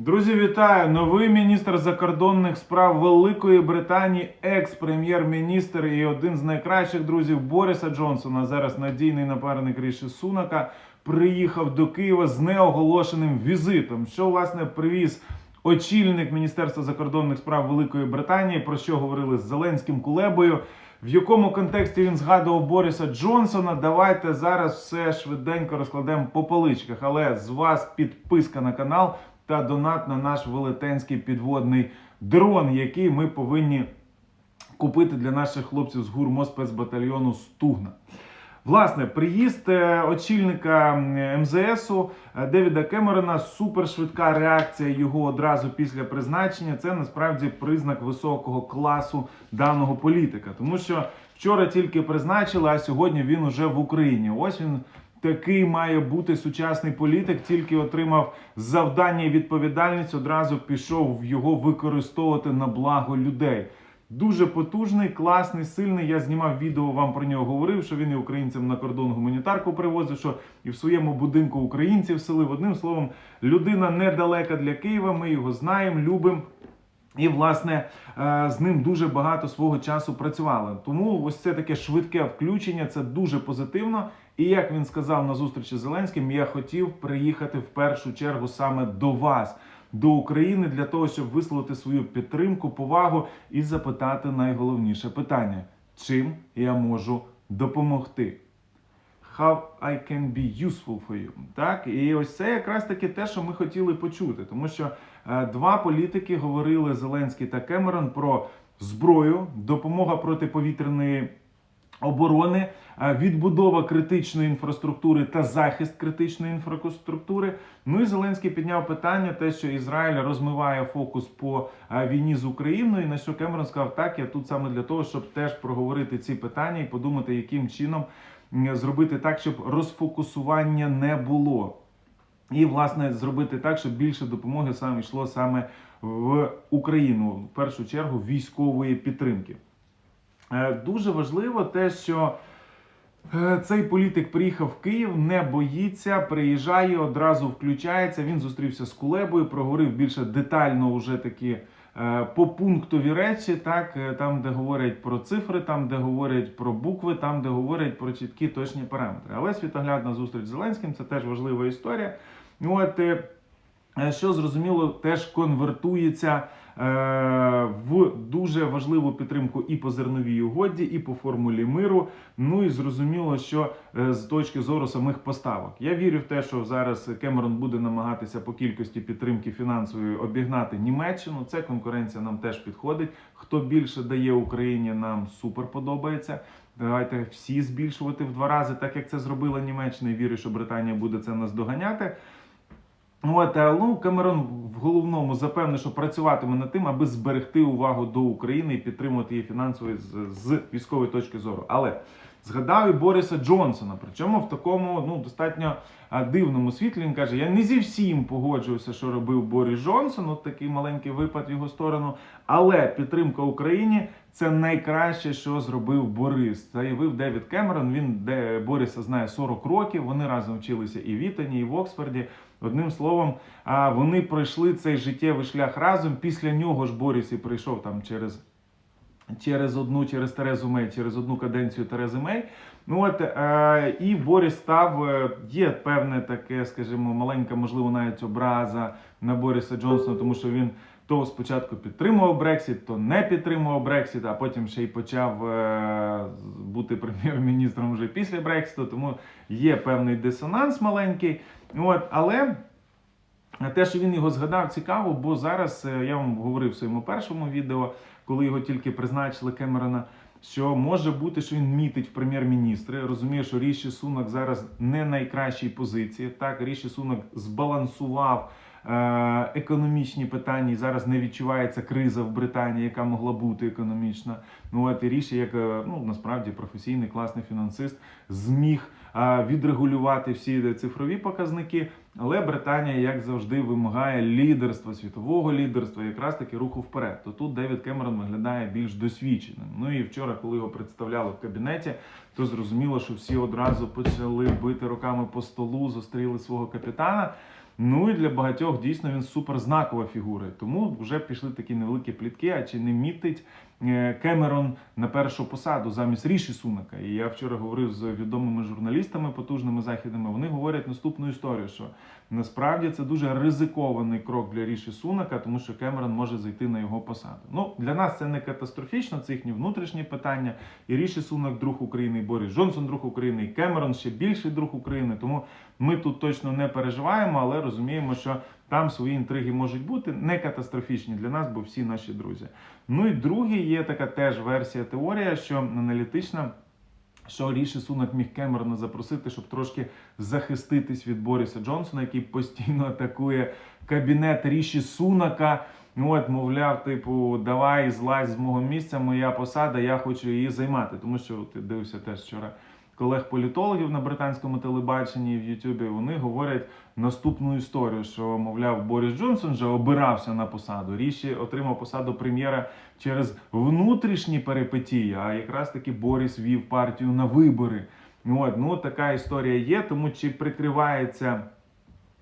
Друзі, вітаю! Новий міністр закордонних справ Великої Британії, екс-прем'єр-міністр і один з найкращих друзів Бориса Джонсона, зараз надійний напарник Ріші Сунака, приїхав до Києва з неоголошеним візитом. Що власне привіз очільник Міністерства закордонних справ Великої Британії, про що говорили з Зеленським Кулебою. В якому контексті він згадував Бориса Джонсона? Давайте зараз все швиденько розкладемо по поличках. Але з вас підписка на канал та донат на наш велетенський підводний дрон, який ми повинні купити для наших хлопців з гурмо спецбатальйону Стугна. Власне, приїзд е, очільника МЗСу е, Девіда Кемерона, супершвидка реакція його одразу після призначення. Це насправді признак високого класу даного політика. Тому що вчора тільки призначили, а сьогодні він уже в Україні. Ось він такий має бути сучасний політик, тільки отримав завдання і відповідальність, одразу пішов його використовувати на благо людей. Дуже потужний, класний, сильний. Я знімав відео, вам про нього говорив, що він і українцям на кордон гуманітарку привозив, що і в своєму будинку українців селив. Одним словом, людина недалека для Києва. Ми його знаємо, любимо. І, власне, е, з ним дуже багато свого часу працювали. Тому ось це таке швидке включення, це дуже позитивно. І як він сказав на зустрічі з Зеленським, я хотів приїхати в першу чергу саме до вас, до України, для того, щоб висловити свою підтримку, повагу і запитати найголовніше питання: чим я можу допомогти? How I can be useful for you. Так, і ось це якраз таки те, що ми хотіли почути, тому що два політики говорили Зеленський та Кемерон про зброю, допомога протиповітряної оборони, е, відбудова критичної інфраструктури та захист критичної інфраструктури. Ну і Зеленський підняв питання, те, що Ізраїль розмиває фокус по е, війні з Україною. На що Кемерон сказав, так я тут саме для того, щоб теж проговорити ці питання і подумати, яким чином зробити так, щоб розфокусування не було. І, власне, зробити так, щоб більше допомоги саме йшло саме в Україну, в першу чергу військової підтримки. Е, Дуже важливо те, що е, цей політик приїхав в Київ, не боїться, приїжджає, одразу включається. Він зустрівся з Кулебою, проговорив більше детально уже такі е, попунктові речі, так, е, там, де говорять про цифри, там, де говорять про букви, там, де говорять про чіткі точні параметри. Але світоглядна зустріч з Зеленським це теж важлива історія. От, е, що зрозуміло, теж конвертується в дуже важливу підтримку і по зерновій угоді, і по формулі миру. Ну і зрозуміло, що е, з точки зору самих поставок. Я вірю в те, що зараз Кемерон буде намагатися по кількості підтримки фінансової обігнати Німеччину. Це конкуренція нам теж підходить. Хто більше дає Україні, нам супер подобається. Давайте всі збільшувати в два рази, так як це зробила Німеччина. і Вірю, що Британія буде це наздоганяти. От, ну, Камерон в головному запевнив, що працюватиме над тим, аби зберегти увагу до України і підтримувати її фінансово з, з військової точки зору. Але згадав і Бориса Джонсона, причому в такому ну, достатньо дивному світлі. Він каже: я не зі всім погоджуюся, що робив Борис Джонсон. От такий маленький випад в його сторону. Але підтримка Україні це найкраще, що зробив Борис. Заявив Девід Кемерон. Він де Бориса знає 40 років. Вони разом вчилися і в Ітані, і в Оксфорді. Одним словом, вони пройшли цей життєвий шлях разом. Після нього ж Борис і прийшов там через. Через одну, через Терезу Мей, через одну каденцію Терези Мей. Ну от е, і Борис став. е, Є певне таке, скажімо, маленька, можливо, навіть образа на Бориса Джонсона, тому що він то спочатку підтримував Брексіт, то не підтримував Брексіт, а потім ще й почав е, бути прем'єр-міністром вже після Брекситу. Тому є певний дисонанс маленький. От, але те, що він його згадав, цікаво, бо зараз е, я вам говорив в своєму першому відео, коли його тільки призначили Кемерона. Що може бути, що він мітить в прем'єр-міністри. Розуміє, що Ріші Сунак зараз не найкращій позиції. Так, Ріші Сунак збалансував е, економічні питання. і Зараз не відчувається криза в Британії, яка могла бути економічна. Ну от і Ріші, як е, ну насправді професійний класний фінансист, зміг е, відрегулювати всі цифрові показники. Але Британія, як завжди, вимагає лідерства, світового лідерства, якраз таки руху вперед. То тут Девід Кемерон виглядає більш досвідченим. Ну і вчора, коли його представляли в кабінеті, то зрозуміло, що всі одразу почали бити руками по столу, зустріли свого капітана. Ну і для багатьох дійсно він суперзнакова фігура. Тому вже пішли такі невеликі плітки, а чи не мітить е, Кемерон на першу посаду замість Ріші Сунака. І я вчора говорив з відомими журналістами, потужними західними. Вони говорять наступну історію, що насправді це дуже ризикований крок для Ріші Сунака, тому що Кемерон може зайти на його посаду. Ну для нас це не катастрофічно, це їхні внутрішні питання. І Ріші Сунак друг України, і Борис Джонсон друг України, і Кемерон ще більший друг України. Тому ми тут точно не переживаємо, але розуміємо, що там свої інтриги можуть бути не катастрофічні для нас, бо всі наші друзі. Ну і другий є така теж версія теорія, що аналітична. Що Ріші Сунак міг Кемерона запросити, щоб трошки захиститись від Бориса Джонсона, який постійно атакує кабінет Ріші Сунака. От, мовляв, типу, давай злазь з мого місця, моя посада, я хочу її займати. Тому що ти дивився теж вчора колег-політологів на британському телебаченні в Ютубі. Вони говорять наступну історію: що, мовляв, Борис Джонсон вже обирався на посаду. Ріші отримав посаду прем'єра через внутрішні перипетії, а якраз таки Борис вів партію на вибори. От, ну така історія є. Тому чи прикривається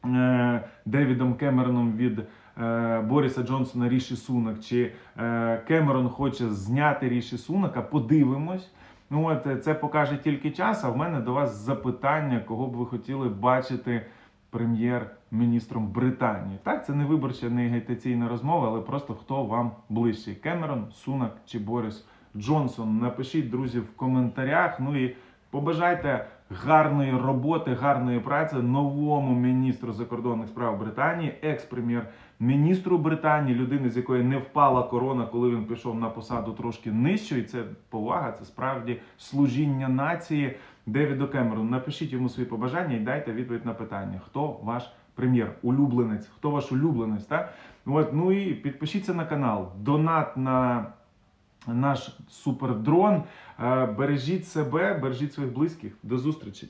е, Девідом Кемероном від е, Бориса Джонсона Ріші Сунак, чи е, Кемерон хоче зняти Ріші Сунака, подивимось. Ну от е, це покаже тільки час. А в мене до вас запитання, кого б ви хотіли бачити прем'єр-міністром Британії. Так, це не виборча, не агітаційна розмова, але просто хто вам ближчий: Кемерон, Сунак чи Борис Джонсон. Напишіть, друзі, в коментарях. Ну і побажайте гарної роботи, гарної праці новому міністру закордонних справ Британії, екс-прем'єр-міністру Британії, людини, з якої не впала корона, коли він пішов на посаду трошки нижче. І це повага, це справді служіння нації Девіду Кемерону. Напишіть йому свої побажання і дайте відповідь на питання, хто ваш прем'єр, улюбленець, хто ваш улюбленець. Так? От, ну і підпишіться на канал, донат на наш супердрон. Е, Бережіть себе, бережіть своїх близьких. До зустрічі!